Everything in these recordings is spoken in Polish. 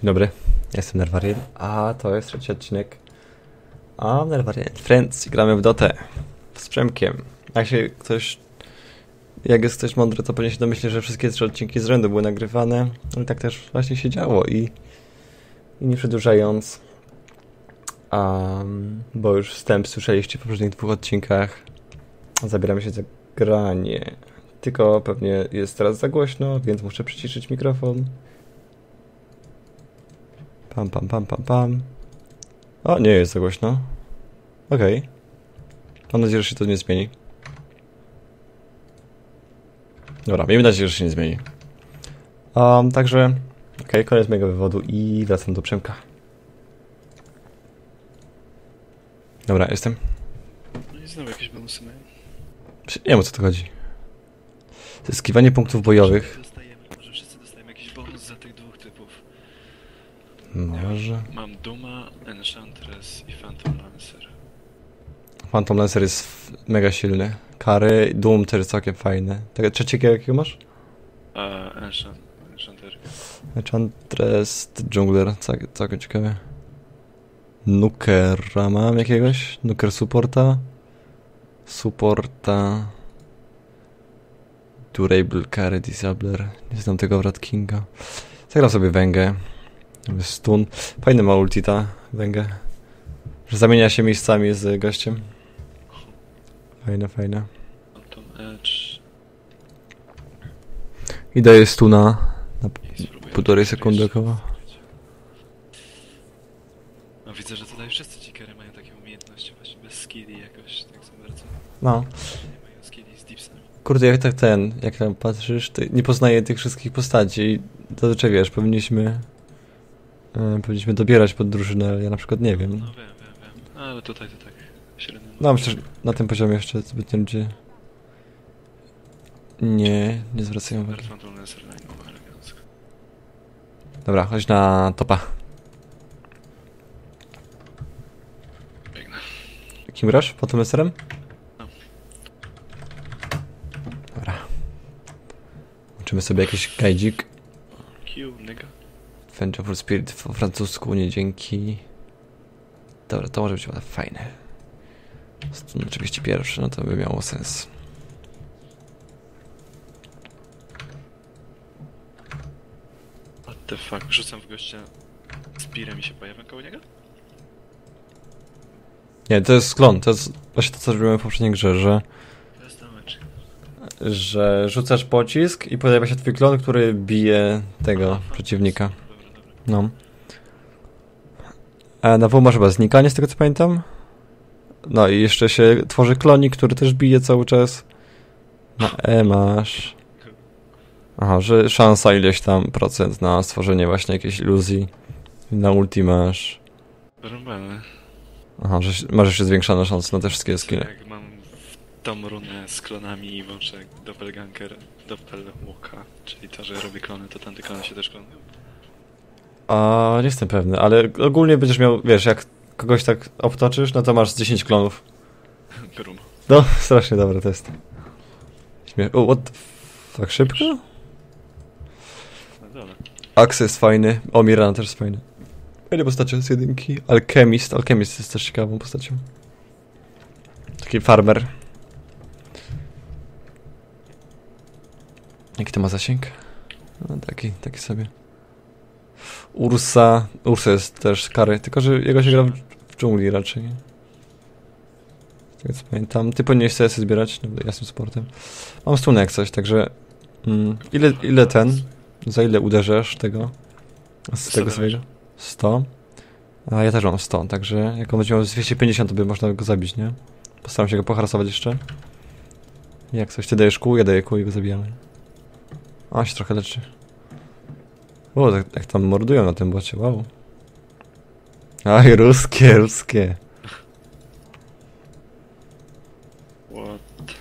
Dzień dobry, jestem Nerwarian, a to jest trzeci odcinek. A Nerwarian Friends gramy w Dotę z Przemkiem. Jak się ktoś, jak jest ktoś mądry, to pewnie się domyśli, że wszystkie trzy odcinki z rzędu były nagrywane. I tak też właśnie się działo i, i nie przedłużając, um, bo już wstęp słyszeliście w poprzednich dwóch odcinkach, zabieramy się za granie. Tylko pewnie jest teraz za głośno, więc muszę przyciszyć mikrofon. Pam, pam, pam, pam, pam. O, nie jest za głośno. Okej. Okay. Mam nadzieję, że się to nie zmieni. Dobra, miejmy nadzieję, że się nie zmieni. Um, także, okej, okay, koniec mojego wywodu i wracam do Przemka. Dobra, jestem. No i znowu jakieś bonusy mają. Nie wiem o co to chodzi. Zyskiwanie punktów bojowych. Dostajemy, może wszyscy dostajemy jakiś bonus za tych dwóch typów. Może. Mam Duma, Enchantress i Phantom Lancer. Phantom Lancer jest mega silny. Kary, Doom też jest całkiem fajny. Tego trzeciego jakiego masz? A Enchant, Enchanter. Enchantress, Jungler, cał- całkiem ciekawe. Nukera mam jakiegoś? Nuker supporta? Supporta... Durable Carry Disabler. Nie znam tego Wrat Kinga. Zagram sobie węgę. Stun. Fajny ma ulti ta węgę. Że zamienia się miejscami z gościem. Fajne, fajne. I daje stuna na półtorej to sekundy około. No widzę, że tutaj wszyscy cikery mają takie umiejętności właśnie bez skilli jakoś tak za bardzo. No. Nie mają skilli z dipsami. Kurde, jak tak ten, jak tam patrzysz, nie poznaję tych wszystkich postaci i to wiesz, powinniśmy e, powinniśmy dobierać pod drużynę, ale ja na przykład nie wiem. No wiem, wiem, wiem. Ale tutaj to tak średnio. No myślę, że na tym poziomie jeszcze zbytnio ludzie nie, nie zwracają uwagi. Dobra, chodź na topa. Biegnę. Kim grasz? Potem leserem? No. Dobra. Uczymy sobie jakiś gajdzik. Q, nigga. Adventure for Spirit po francusku, nie dzięki. Dobra, to może być chyba fajne. Stun oczywiście pierwszy, no to by miało sens. What the fuck? Rzucam w gościa. Spirem i się pojawia koło niego? Nie, to jest sklon, to jest właśnie to, co robiłem w poprzedniej grze, że, że rzucasz pocisk i pojawia się twój klon, który bije tego Aha, przeciwnika. No. A na W masz chyba znikanie, z tego co pamiętam. No i jeszcze się tworzy klonik, który też bije cały czas. Na E masz... Aha, że szansa ileś tam procent na stworzenie właśnie jakiejś iluzji. Na ulti masz... Rąbane. Aha, że masz jeszcze zwiększoną szansę na te wszystkie skille. Jak mam w tą runę z klonami i włączę doppelganger, doppelwalka, czyli to, że robię klony, to tamte klony się też klonują. A nie jestem pewny, ale ogólnie będziesz miał, wiesz, jak kogoś tak obtoczysz, no to masz z 10 klonów. Grum. No, strasznie dobry test. Śmie... O, what fuck, szybko? Dole. Axe jest fajny, o Mirana też jest fajny. Fajne postacie z jedynki. Alchemist, Alchemist jest też ciekawą postacią. Taki farmer. Jaki to ma zasięg? No, taki, taki sobie. Ursa, Ursa jest też kary, tylko że jego się gra w, dżungli raczej. Co pamiętam. Ty powinieneś sobie zbierać, no, ja jestem sportem. Mam stunek jak coś, także... Mm, ile, ile ten? Za ile uderzasz tego? Z tego swojego? 100. A ja też mam 100, także jak on będzie miał z 250, to by można go zabić, nie? Postaram się go poharasować jeszcze. Jak coś, ty dajesz kół, ja daję kół i go zabijamy. A, się trochę leczy. O, tak, jak tam mordują na tym bocie, wow. Aj, ruskie, ruskie. What?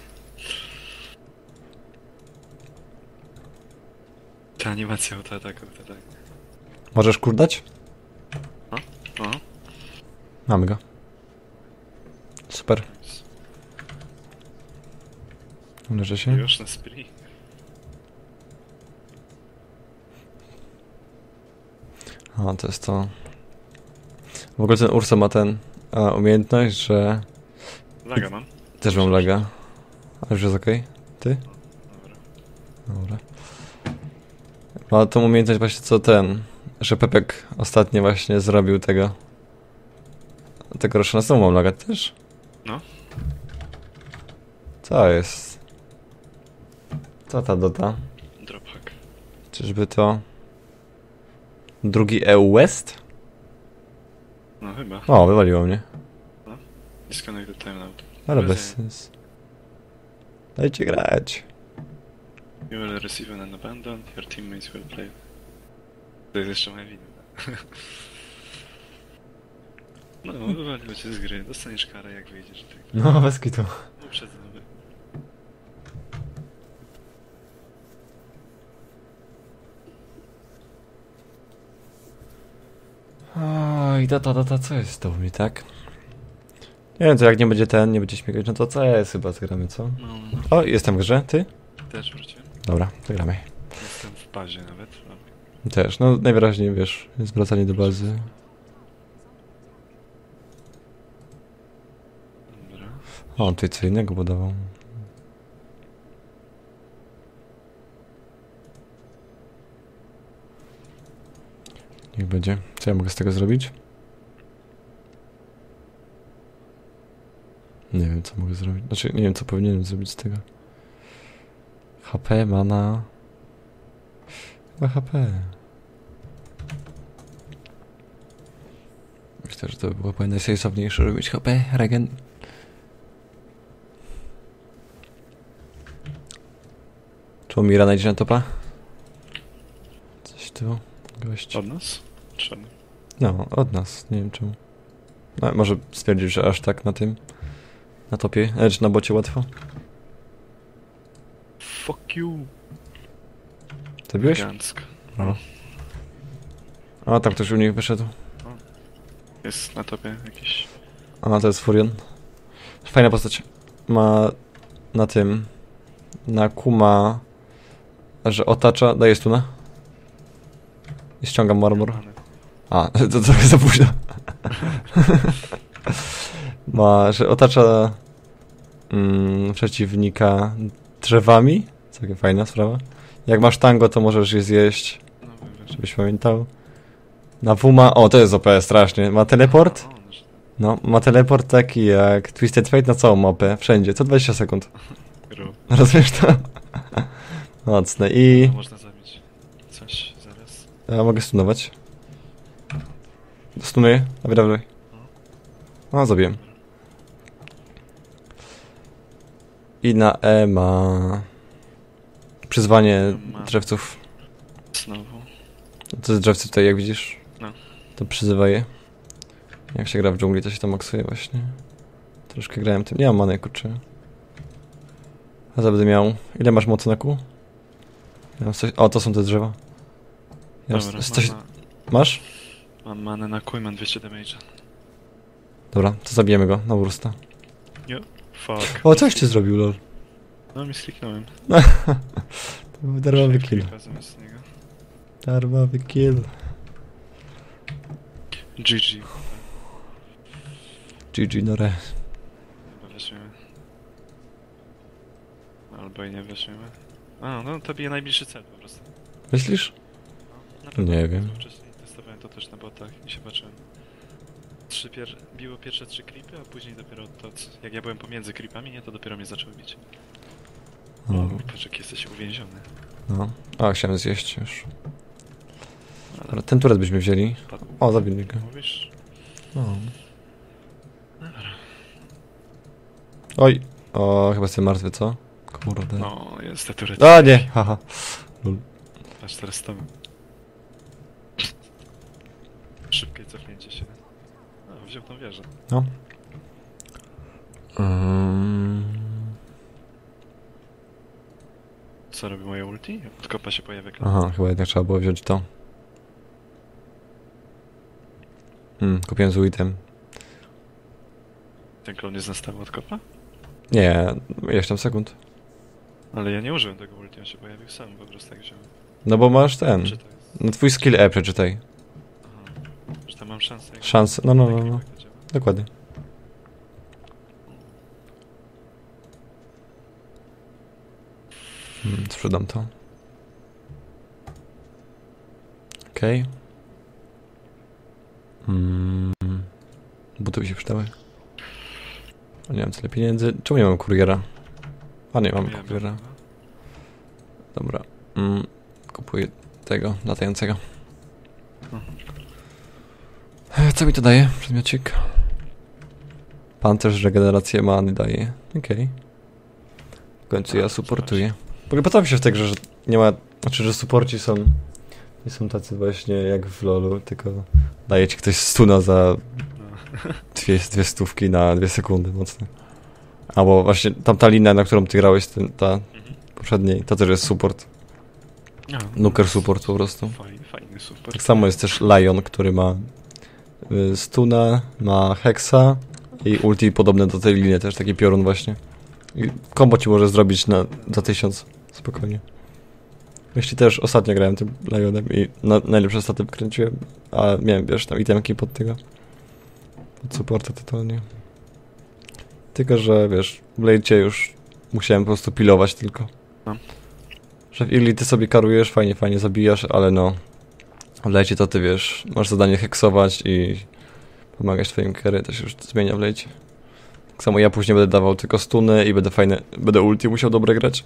Ta animacja autoataku, to tak. Możesz kurdać? No, Mamy go. Super. Leży się. już na spree. A, to jest to. W ogóle ten Ursa ma ten a, umiejętność, że Laga mam. też mam lega. A już jest okej? Ty? Dobra. Dobra. Ma tą umiejętność właśnie co ten, że Pepek ostatnio właśnie zrobił tego. Tego Roshana znowu mam laga też? No. Co jest? Co ta dota? Drop hack. Czyżby to... Drugi EU West? No chyba. O, wywaliło mnie. Disconnected timeout. Ale Bez bez sens. Dajcie grać. You will receive an abandon, your teammates will play. To jest jeszcze moja wina. No, wywaliło cię z gry. Dostaniesz karę jak wyjdziesz. Tak. No, bez kitu. Oj, data, data, co jest z tobą mi, tak? Nie wiem, to jak nie będzie ten, nie będzie śmigać, no to co jest chyba zagramy, co? No, no, no. O, jestem w grze, ty? Też wróciłem. Dobra, zagramy. Jestem w bazie nawet. No. Też, no najwyraźniej, wiesz, jest wracanie do bazy. Dobra. O, on tutaj co innego budował. Niech będzie. Co ja mogę z tego zrobić? Nie wiem, co mogę zrobić. Znaczy, nie wiem, co powinienem zrobić z tego. HP, mana... Chyba HP. Myślę, że to by było najsensowniejsze robić HP, regen. Czy Mira najdzie na topa? Coś tu, gość. Od nas? Czemu? No, od nas, nie wiem czemu. No, może stwierdził, że aż tak na tym, na topie, e, czy na bocie łatwo. Fuck you. Zabiłeś? Elegancko. No. A, tam ktoś u nich wyszedł. Jest na topie jakiś... A, to jest Furion. Fajna postać. Ma na tym, na Kuma, że otacza, daje stuna. I ściągam marmur. A, to trochę za późno. Ma, że otacza mm, przeciwnika drzewami. Całkiem fajna sprawa. Jak masz tango, to możesz je zjeść, No, żebyś pamiętał. Na Wuma, o to jest OP strasznie. Ma teleport. No, No, ma teleport taki jak Twisted Fate na całą mapę, wszędzie, co 20 sekund. Rozumiesz to? Mocne. I No, Można zabić coś zaraz. ja mogę stunować. Stunuję? Dawaj, dawaj. No, zabiłem. I na E ma przyzwanie Ma. drzewców. Znowu. To jest drzewcy tutaj, jak widzisz. No. To przyzywa je. Jak się gra w dżungli, to się to maksuje właśnie. Troszkę grałem tym. Nie mam many, kurczę. A za będę miał... Ile masz mocy na kół? Ja mam coś... O, to są te drzewa. Ja mam Dobra, coś... Masz? mam manę na kół i mam 200 damage. Dobra, to zabijemy go na urusta. Fuck. O, coś ty zrobił, lol. No mi skliknąłem. To był darmowy kill. Darmowy kill. GG. GG, Nore. Chyba weźmiemy. Albo i nie weźmiemy. A, no to bije najbliższy cel po prostu. Myślisz? Na pewno. Nie wiem. Wcześniej testowałem to też na botach i się patrzyłem. Trzy pier... Biło pierwsze trzy creepy, a później dopiero to, jak ja byłem pomiędzy creepami, nie, to dopiero mnie zaczęło bić. O, O, patrz jak jesteś uwięziony. no. A, chciałem zjeść już. Ale ten turet byśmy wzięli. Padł. O, zabili go. Mówisz? No. Oj. O, chyba jestem martwy, co? Kurde. No, jest te turety. A, nie, haha. Patrz teraz to. Szybkie cofnięcie się. Wziął tą wieżę. No. Um, Co robi moje ulti? Od kopa się pojawia klon. aha, chyba jednak trzeba było wziąć to. Hmm, kupiłem z Witem. Ten klon jest na stałe od kopa? Nie, ileś tam sekund. Ale ja nie użyłem tego ulti, on się pojawił sam, po prostu tak wziąłem. No bo masz ten. No twój skill E przeczytaj. Aha, mam szansę. Szansę, no, no, no, no. Dokładnie. Hmm, sprzedam to. Okej. Hmm. Buty by się przydały. Nie mam tyle pieniędzy. Czemu nie mam kuriera? A nie, mam kuriera. chyba. Dobra. Mm, kupuję tego, latającego. Co mi to daje? Przedmiocik. Pan też regenerację many daje. Okej. W końcu ja A, supportuję. Podoba mi się w tej grze, że nie ma... Znaczy, że supporci są... Nie są tacy właśnie jak w LoLu, tylko daje ci ktoś stuna za No. dwie, dwie stówki na dwie sekundy mocne. Albo właśnie tamta linia, na którą ty grałeś, ten, ta Mhm. poprzedniej, to też jest support. No, Nuker support po prostu. Fajny, fajny, super. Tak samo jest też Lion, który ma stuna, ma hexa i ulti podobne do tej linii, też taki piorun właśnie. I combo ci może zrobić na, za tysiąc, spokojnie. Jeśli też ostatnio grałem tym Lionem i na, najlepsze staty kręciłem, a miałem, wiesz, tam itemki pod tego, pod supporta totalnie. Tylko, że wiesz, w lejcie już musiałem po prostu pilować tylko. No. Że w Illi ty sobie karujesz, fajnie, fajnie zabijasz, ale no, w lejcie to ty wiesz, masz zadanie heksować i pomagać twoim carry, to się już zmienia w lejcie. Tak samo ja później będę dawał tylko stuny i będę fajne, będę ulti musiał dobre grać.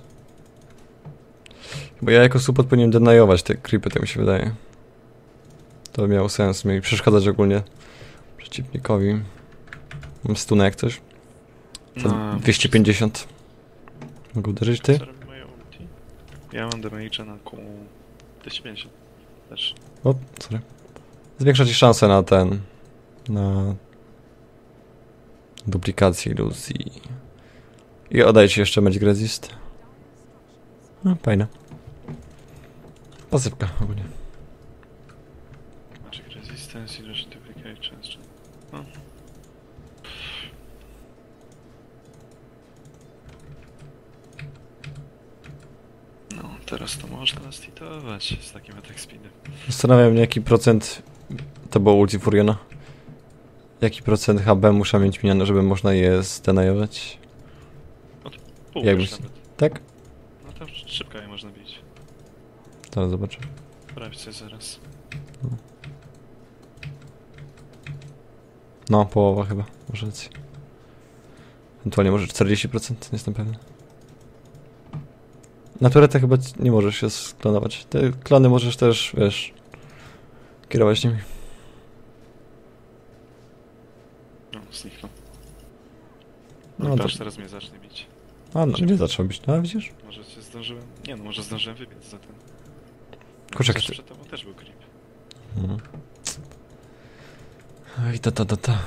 Bo ja jako support powinienem denajować te creepy, tak mi się wydaje. To by miało sens, mi przeszkadzać ogólnie przeciwnikowi. Mam stunę jak coś. Za No, 250. Mogę uderzyć ty? Ja mam damage'a na kół 250. Też. O, sorry. Zwiększa ci szanse na ten. Na. duplikację iluzji. I oddaję ci jeszcze Magic Resist. No, fajne. Pasywka ogólnie. Magic Resistance, Illusion Duplicate, często. No. No, teraz to można stitować z takim attack speedem. Zastanawiam mnie, jaki procent. To było ulti Furiona. Jaki procent HB muszę mieć minione, żeby można je zdenajować? Pół Jak też byś- nawet. Tak? No to szybko je można bić. Teraz zobaczę. Sprawdź sobie zaraz. No, połowa chyba, może rację. Ewentualnie może 40%, nie jestem pewien. Na turretę chyba nie możesz się sklonować. Te klony możesz też, wiesz, kierować nimi. No, zniknął. No No to- patrz, teraz mnie zacznie bić. A, no nie zaczął być, no widzisz? Może się zdążyłem... Nie no, może zdążyłem wybiec za ten. Chociaż ty- przed tobą też był creep. Mhm. Oj, ta, ta, ta, ta.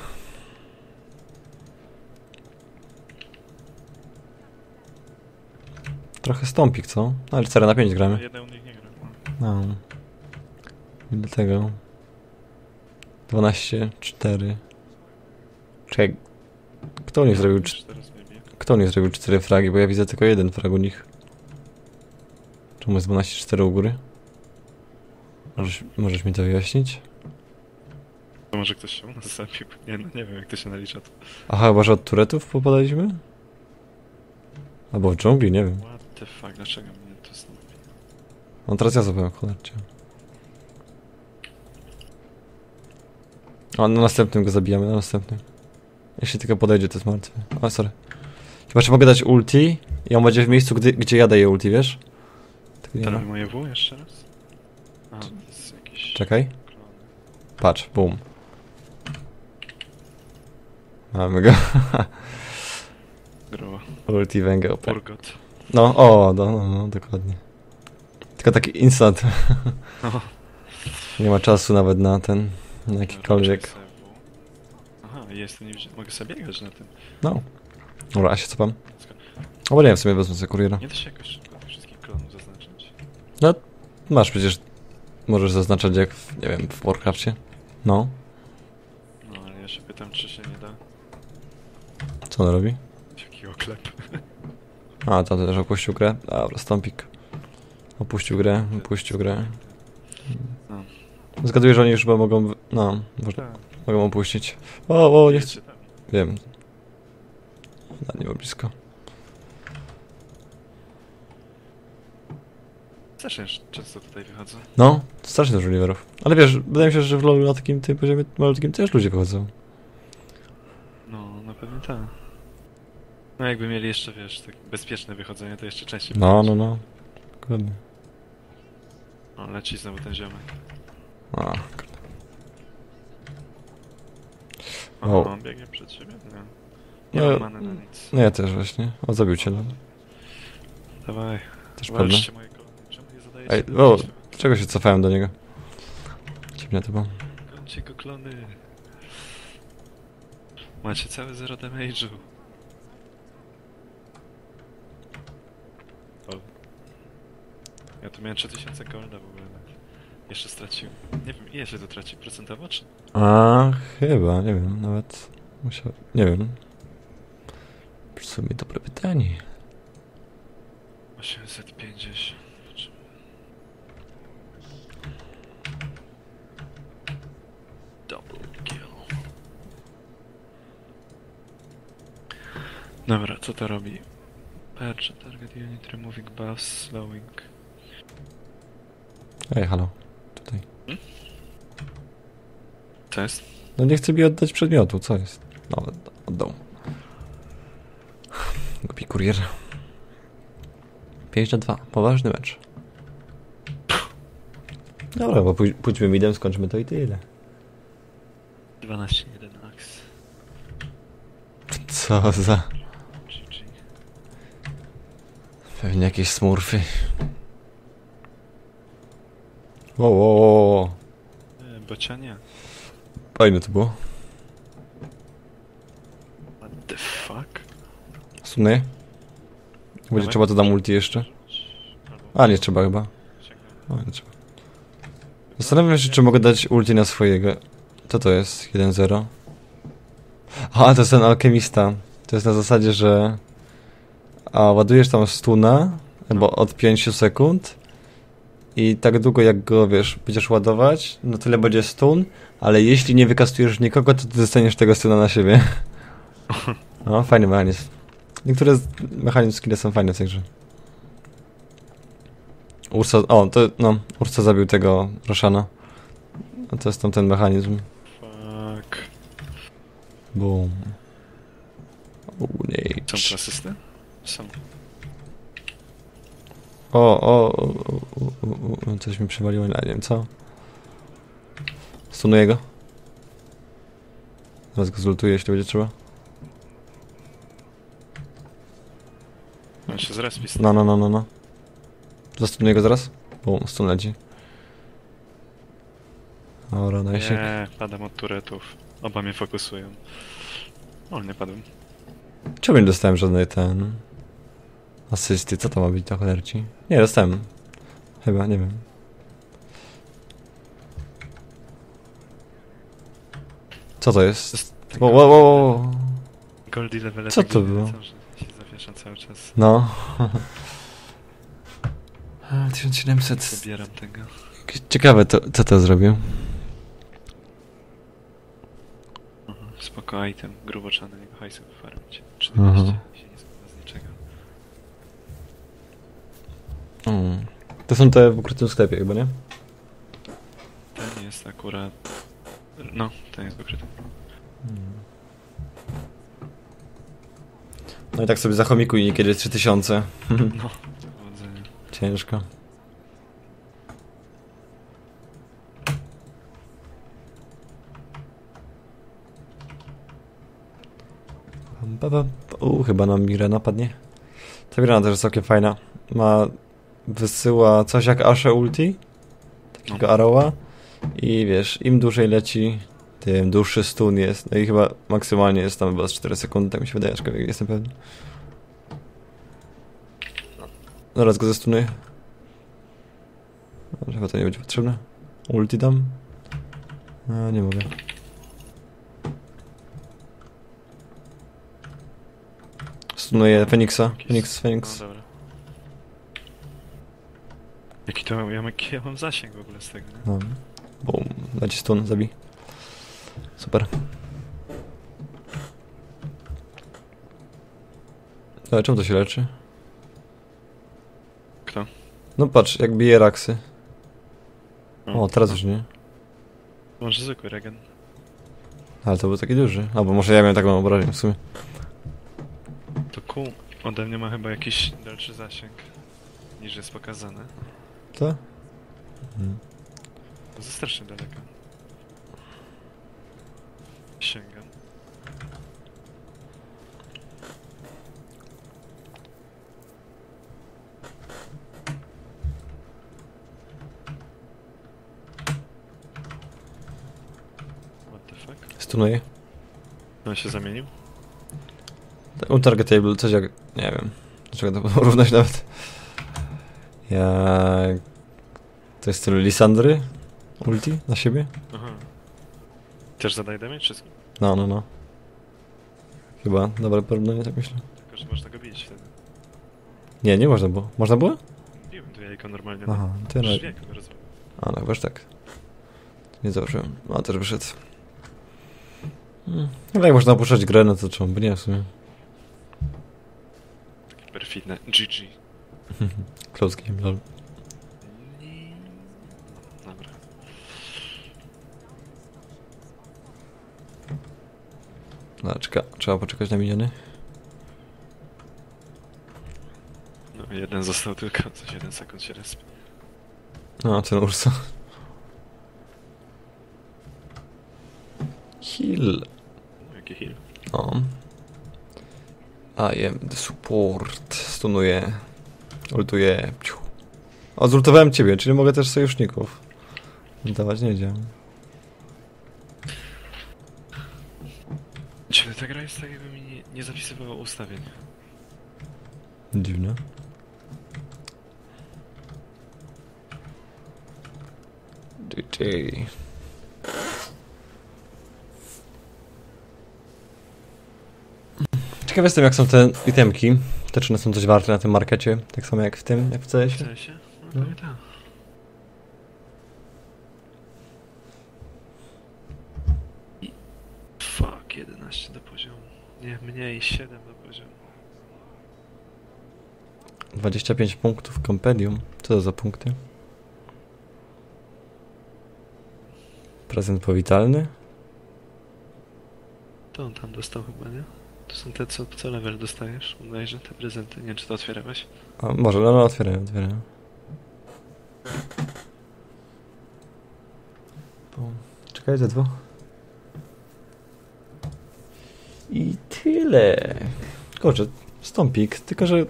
Trochę stąpik, co? No, ale 4 na 5 gramy. Jeden u nich nie gra. No. I do tego. 12, 4. Czekaj. Kto nie zrobił, cz- Już teraz wybije. kto nie zrobił 4 fragi? Bo ja widzę tylko jeden frag u nich. Czemu jest 12, 4 u góry? Możesz, możesz mi to wyjaśnić? To może ktoś się u nas zabił. Nie no, nie wiem jak to się nalicza. To... Aha, chyba, że od turetów popadaliśmy? Albo w dżungli, nie wiem. The fuck, dlaczego mnie to znowu... No teraz ja zapowiem, cholercie. A na następnym go zabijamy, na następnym. Jeśli tylko podejdzie, to jest martwy. O, sorry. Chyba, czy mogę dać ulti i on będzie w miejscu, gdy, gdzie ja daję ulti, wiesz? Tego nie robi moje W jeszcze raz? A, to jest jakiś... Czekaj. Patrz, boom. Mamy go. Growa. ulti węgieł. Urgot. No, o, no, no, no, dokładnie. Tylko taki instant. No. Nie ma czasu nawet na ten, na jakikolwiek. Aha, jest to nie Mogę sobie biegać na tym. No. Dobra, a się cofam. Albo nie, w sumie wezmę sobie kuriera. Nie da się jakoś wszystkich klonów zaznaczyć. Masz przecież, możesz zaznaczać jak, w, nie wiem, w Warcraftie. No. No, ale ja się pytam, czy się nie da. Co on robi? Jaki oklep. A, tam też opuścił grę. Dobra, stąpik. Opuścił grę, opuścił grę. No. Zgaduję, że oni już chyba mogą... No, może, Tak. mogą opuścić. O, o, nie chcę... Wiem. No, nie było blisko. Też często tutaj wychodzę. No, strasznie dużo liverów. Ale wiesz, wydaje mi się, że w LoLu na takim tym poziomie malutkim też ludzie wychodzą. No, na pewno tak. No jakby mieli jeszcze, wiesz, tak bezpieczne wychodzenie, to jeszcze częściej No, no, no. Dokładnie. O, leci znowu ten ziomek. A, O, Wow. on biegnie przed siebie? Nie. Nie No, mam many na nic. no ja też właśnie. O, zabił cię, no. Dawaj, Też pewne. walczcie moje kolony. Czemu nie zadajecie Ej, mi o, czego się cofałem do niego? Dziwne to było. Kończcie go klony. Macie cały zero damage'u. O. Ja tu miałem 3000 golda w ogóle. Jeszcze straciłem. Nie wiem, ile się to traci procentowo, czy? A, chyba, nie wiem, nawet musiał, nie wiem. W sumie dobre pytanie. 850. Czy- Double kill. Dobra, co to robi? Patch, target unit, removing buffs, slowing. Ej, halo. Tutaj. Co jest? No nie chce mi oddać przedmiotu, co jest? No, oddał. Głupi kurier. 5 na 2. Poważny mecz. Dobra, bo pój- pójdźmy midem, skończymy to i tyle. 12, 1 max. Co za... Pewnie jakieś smurfy. Wow, wow, wow. E, bocianie. Fajne to było. What the fuck? Sunę? Będzie Dawaj. trzeba to dam ulti jeszcze? Albo- A, nie trzeba chyba. O, nie trzeba. Zastanawiam się, czy mogę dać ulti na swojego. Co to jest? 1-0? A, to jest ten alchemista. To jest na zasadzie, że... A, ładujesz tam stuna, bo od 5 sekund i tak długo jak go, wiesz, będziesz ładować, no tyle będzie stun, ale jeśli nie wykastujesz nikogo, to ty dostaniesz tego stuna na siebie. No, fajny mechanizm. Niektóre z- mechanizmy skille są fajne w tej grze. Ursa, o, to, no, Ursa zabił tego Roshana. A to jest tam ten mechanizm. Fuck. Boom. Są tu Unage. asysty? Są. O, o, o, coś mi przewaliło, ale nie wiem co. Stunuję go. Zaraz go zultuję, jeśli będzie trzeba. On się zrespi. No, no, no, no, no. Zastunuję go zaraz. Boom, stun leci. Dobra, daj się. Nie, padam od turetów. Oba mnie fokusują. O, nie padłem. Czemu nie dostałem żadnej ten... Asysty, co to ma być do cholerci? Nie, dostałem. Chyba, nie wiem. Co to jest? Wo, wo, wo, wo. Goldie levele Co to było? się zawieszam cały czas. No. A, 1700. Zabieram tego. Ciekawe, to, co to zrobił. Mhm, Spoko item, grubo trzeba na niego hajsu wyfarmić. 14 Mhm. się nie składa z niczego. Mm. To są te w ukrytym sklepie chyba, nie? Ten jest akurat... No, ten jest wykryty. No i tak sobie zachomikuj niekiedy 3000. No, powodzenia. Ciężko. U, chyba nam Mira napadnie. Ta Mira też jest całkiem fajna. Ma... Wysyła coś jak Ashe ulti. Takiego No. arrowa. I wiesz, im dłużej leci, tym dłuższy stun jest. No i chyba maksymalnie jest tam chyba z 4 sekundy, tak mi się wydaje, aczkolwiek jestem pewny. Zaraz go zestunuję. Chyba to nie będzie potrzebne. Ulti dam? A, nie mogę. Stunuję Feniksa. Feniks, Feniks. No dobra. Jaki to jaki ja mam zasięg w ogóle z tego, nie? No. Bum. Dajcie stun, zabij. Super. Ale czemu to się leczy? Kto? No patrz, jak bije raksy. No. O, teraz już nie. Może zwykły regen. Ale to był taki duży. Albo może ja miałem taką obrażeń w sumie. To kół ode mnie ma chyba jakiś dalszy zasięg niż jest pokazane. Co? Mhm. To ze strasznie daleka. Sięgam. What the fuck? Stunuję. No się zamienił? Untargetable, coś jak... Nie wiem. Dlaczego to porównać nawet? Jak... To jest styl Lisandry? Ulti? Na siebie? Aha. Też zadaje damage wszystkim? No, no, no. Chyba, dobre porównanie, tak myślę. Tylko, że można go bić wtedy. Nie, nie można było. Można było? Biłem tu jajko normalnie. Aha, ja Przecież wieku rozumiem. A, no chyba, że tak. Nie założyłem. A, też wyszedł. Hmm. Ale jak można opuszczać grę, no to czemu by nie w sumie. Takie perfidne. GG. Close game, lol. Dobra. No, czeka, trzeba poczekać na miniony. No jeden został tylko, co 7 sekund się respi. No, ten Ursa. Heal. No jaki heal. O. I am the support. Stunuję. Ultuję. O, zultowałem ciebie, czyli mogę też sojuszników. Dawać nie wiedziałem. Czyli ta gra jest tak jakby mi nie, nie zapisywała ustawień. Dziwne. DJ. Ciekaw jestem jak są te itemki. One są coś warte na tym markecie, tak samo jak w tym, jak w W CS-ie. No No. tak. I... Fuck, 11 do poziomu. Nie, mniej, 7 do poziomu. 25 punktów kompendium. Co to za punkty? Prezent powitalny? To on tam dostał chyba, nie? Są te, co, co level dostajesz? Bodajże te prezenty. Nie wiem, czy to otwierałeś? A, może, no, no otwieraj, otwieraj. Bum. Czekaj, ze dwu. I tyle. Kurczę, stąpik, tylko że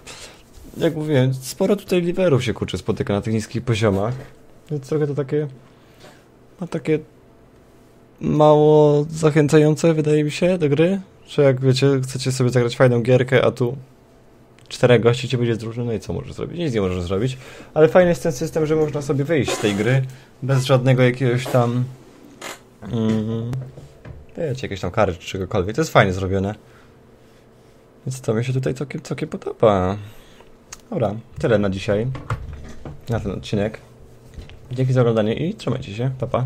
jak mówiłem, sporo tutaj liverów się kurczę spotyka na tych niskich poziomach. Więc trochę to takie no takie mało zachęcające wydaje mi się do gry. Że jak wiecie, chcecie sobie zagrać fajną gierkę, a tu czterech gości ci będzie z drużyny, no i co możesz zrobić? Nic nie możesz zrobić. Ale fajny jest ten system, że można sobie wyjść z tej gry bez żadnego jakiegoś tam mm, wiecie, jakieś tam kary czy czegokolwiek. To jest fajnie zrobione. Więc to mi się tutaj całkiem, całkiem podoba. Dobra, tyle na dzisiaj. Na ten odcinek. Dzięki za oglądanie i trzymajcie się. Pa, pa.